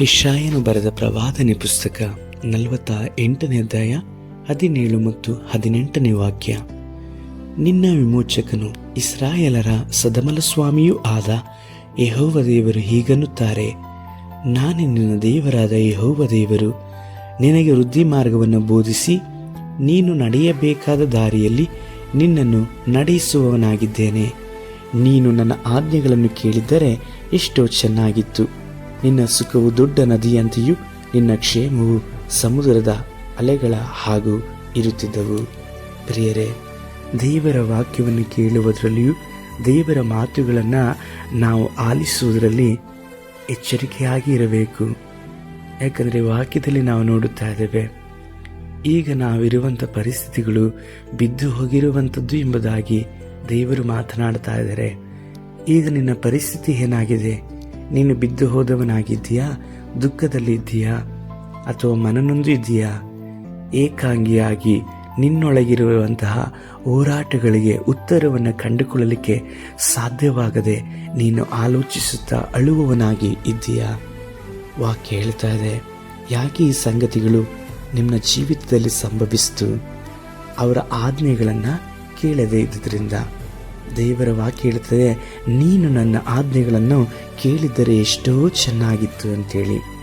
ಇಶಾಯನು ಬರೆದ ಪ್ರವಾದನೆ ಪುಸ್ತಕ ನಲವತ್ತ ಎಂಟನೇ ಅಧ್ಯಾಯ ಹದಿನೇಳು ಮತ್ತು ಹದಿನೆಂಟನೇ ವಾಕ್ಯ. ನಿನ್ನ ವಿಮೋಚಕನು ಇಸ್ರಾಯೇಲರ ಸದಮಲಸ್ವಾಮಿಯೂ ಆದ ಯಹೋವ ದೇವರು ಹೀಗನ್ನುತ್ತಾರೆ, ನಾನೇ ನಿನ್ನ ದೇವರಾದ ಯಹೋವ ದೇವರು, ನಿನಗೆ ವೃದ್ಧಿ ಮಾರ್ಗವನ್ನು ಬೋಧಿಸಿ ನೀನು ನಡೆಯಬೇಕಾದ ದಾರಿಯಲ್ಲಿ ನಿನ್ನನ್ನು ನಡೆಸುವವನಾಗಿದ್ದೇನೆ. ನೀನು ನನ್ನ ಆಜ್ಞೆಗಳನ್ನು ಕೇಳಿದ್ದರೆ ಎಷ್ಟೋ ಚೆನ್ನಾಗಿತ್ತು. ನಿನ್ನ ಸುಖವು ದೊಡ್ಡ ನದಿಯಂತೆಯೂ ನಿನ್ನ ಕ್ಷೇಮವು ಸಮುದ್ರದ ಅಲೆಗಳ ಹಾಗೂ ಇರುತ್ತಿದ್ದವು. ಪ್ರಿಯರೇ, ದೇವರ ವಾಕ್ಯವನ್ನು ಕೇಳುವುದರಲ್ಲಿಯೂ ದೇವರ ಮಾತುಗಳನ್ನು ನಾವು ಆಲಿಸುವುದರಲ್ಲಿ ಎಚ್ಚರಿಕೆಯಾಗಿ ಇರಬೇಕು. ಯಾಕಂದರೆ ವಾಕ್ಯದಲ್ಲಿ ನಾವು ನೋಡುತ್ತಾ ಇದ್ದೇವೆ, ಈಗ ನಾವಿರುವಂಥ ಪರಿಸ್ಥಿತಿಗಳು ಬಿದ್ದು ಹೋಗಿರುವಂಥದ್ದು ಎಂಬುದಾಗಿ ದೇವರು ಮಾತನಾಡ್ತಾ ಇದ್ದಾರೆ. ಈಗ ನಿನ್ನ ಪರಿಸ್ಥಿತಿ ಏನಾಗಿದೆ? ನೀನು ಬಿದ್ದು ಹೋದವನಾಗಿದ್ದೀಯಾ? ದುಃಖದಲ್ಲಿದ್ದೀಯಾ ಅಥವಾ ಮನನೊಂದು ಇದೆಯಾ ಏಕಾಂಗಿಯಾಗಿ ನಿನ್ನೊಳಗಿರುವಂತಹ ಹೋರಾಟಗಳಿಗೆ ಉತ್ತರವನ್ನು ಕಂಡುಕೊಳ್ಳಲಿಕ್ಕೆ ಸಾಧ್ಯವಾಗದೆ ನೀನು ಆಲೋಚಿಸುತ್ತಾ ಅಳುವವನಾಗಿ ಇದ್ದೀಯಾ? ವಾಕ್ಯ ಹೇಳ್ತಾ ಇದೆ, ಯಾಕೆ ಈ ಸಂಗತಿಗಳು ನಿಮ್ಮ ಜೀವಿತದಲ್ಲಿ ಸಂಭವಿಸಿತು? ಅವರ ಆಜ್ಞೆಗಳನ್ನು ಕೇಳದೇ ಇದ್ದುದರಿಂದ ದೇವರ ವಾಕ್ಯ ಹೇಳ್ತದೆ, ನೀನು ನನ್ನ ಆಜ್ಞೆಗಳನ್ನು ಕೇಳಿದ್ದರೆ ಎಷ್ಟೋ ಚೆನ್ನಾಗಿತ್ತು ಅಂತೇಳಿ.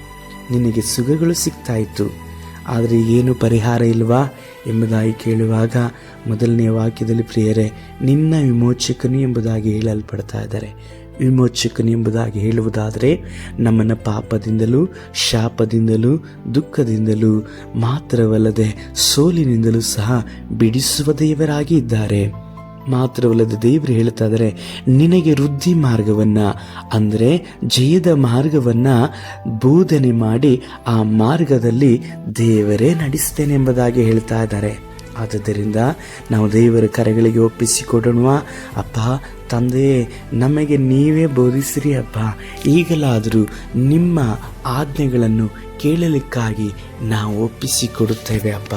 ನಿನಗೆ ಸುಖಗಳು ಸಿಗ್ತಾ ಇತ್ತು ಆದರೆ ಏನು ಪರಿಹಾರ ಇಲ್ವಾ? ಎಂಬುದಾಗಿ ಕೇಳುವಾಗ ಮೊದಲನೇ ವಾಕ್ಯದಲ್ಲಿ, ಪ್ರಿಯರೇ, ನಿನ್ನ ವಿಮೋಚಕನು ಎಂಬುದಾಗಿ ಹೇಳಲ್ಪಡ್ತಾ ಇದ್ದಾರೆ. ವಿಮೋಚಕನು ಎಂಬುದಾಗಿ ಹೇಳುವುದಾದರೆ, ನಮ್ಮನ್ನು ಪಾಪದಿಂದಲೂ, ಶಾಪದಿಂದಲೂ, ದುಃಖದಿಂದಲೂ ಮಾತ್ರವಲ್ಲದೆ ಸೋಲಿನಿಂದಲೂ ಸಹ ಬಿಡಿಸುವ ದೇವರಾಗಿ ಇದ್ದಾರೆ. ಮಾತ್ರವಲ್ಲದೆ ದೇವರು ಹೇಳ್ತಾ ಇದ್ದಾರೆ, ನಿನಗೆ ವೃದ್ಧಿ ಮಾರ್ಗವನ್ನ, ಅಂದರೆ ಜಯದ ಮಾರ್ಗವನ್ನ ಬೋಧನೆ ಮಾಡಿ ಆ ಮಾರ್ಗದಲ್ಲಿ ದೇವರೇ ನಡೆಸ್ತೇನೆ ಎಂಬುದಾಗಿ ಹೇಳ್ತಾ ಇದ್ದಾರೆ. ಆದುದರಿಂದ ನಾವು ದೇವರ ಕರೆಗಳಿಗೆ ಒಪ್ಪಿಸಿಕೊಡೋಣ ಅಪ್ಪ ತಂದೆಯೇ ನಮಗೆ ನೀವೇ ಬೋಧಿಸಿರಿ ಅಪ್ಪ. ಈಗಲಾದರೂ ನಿಮ್ಮ ಆಜ್ಞೆಗಳನ್ನು ಕೇಳಲಿಕ್ಕಾಗಿ ನಾವು ಒಪ್ಪಿಸಿಕೊಡುತ್ತೇವೆ ಅಪ್ಪ.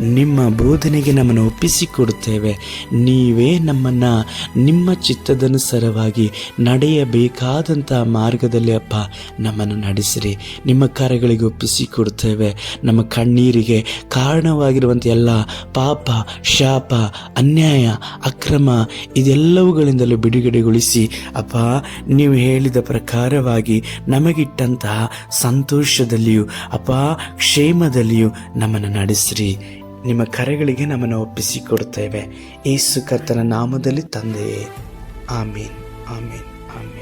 ನಿಮ್ಮ ಬೋಧನೆಗೆ ನಮ್ಮನ್ನು ಒಪ್ಪಿಸಿಕೊಡುತ್ತೇವೆ. ನೀವೇ ನಮ್ಮನ್ನು ನಿಮ್ಮ ಚಿತ್ತದನುಸಾರವಾಗಿ ನಡೆಯಬೇಕಾದಂಥ ಮಾರ್ಗದಲ್ಲಿ ಅಪ್ಪ ನಮ್ಮನ್ನು ನಡೆಸಿರಿ. ನಿಮ್ಮ ಕಾರ್ಯಗಳಿಗೆ ಒಪ್ಪಿಸಿಕೊಡುತ್ತೇವೆ. ನಮ್ಮ ಕಣ್ಣೀರಿಗೆ ಕಾರಣವಾಗಿರುವಂಥ ಎಲ್ಲ ಪಾಪ, ಶಾಪ, ಅನ್ಯಾಯ, ಅಕ್ರಮ ಇದೆಲ್ಲವುಗಳಿಂದಲೂ ಬಿಡುಗಡೆಗೊಳಿಸಿ, ಅಪ್ಪ, ನೀವು ಹೇಳಿದ ಪ್ರಕಾರವಾಗಿ ನಮಗಿಟ್ಟಂತಹ ಸಂತೋಷದಲ್ಲಿಯೂ, ಅಪ್ಪ, ಕ್ಷೇಮದಲ್ಲಿಯೂ ನಮ್ಮನ್ನು ನಡೆಸ್ರಿ. ನಿಮ್ಮ ಕರೆಗಳಿಗೆ ನಮ್ಮನ್ನು ಒಪ್ಪಿಸಿಕೊಡ್ತೇವೆ ಏಸು ಕರ್ತನ ನಾಮದಲ್ಲಿ ತಂದೆಯೇ. ಆಮೀನ್ ಆಮೀನ್ ಆಮೀನ್.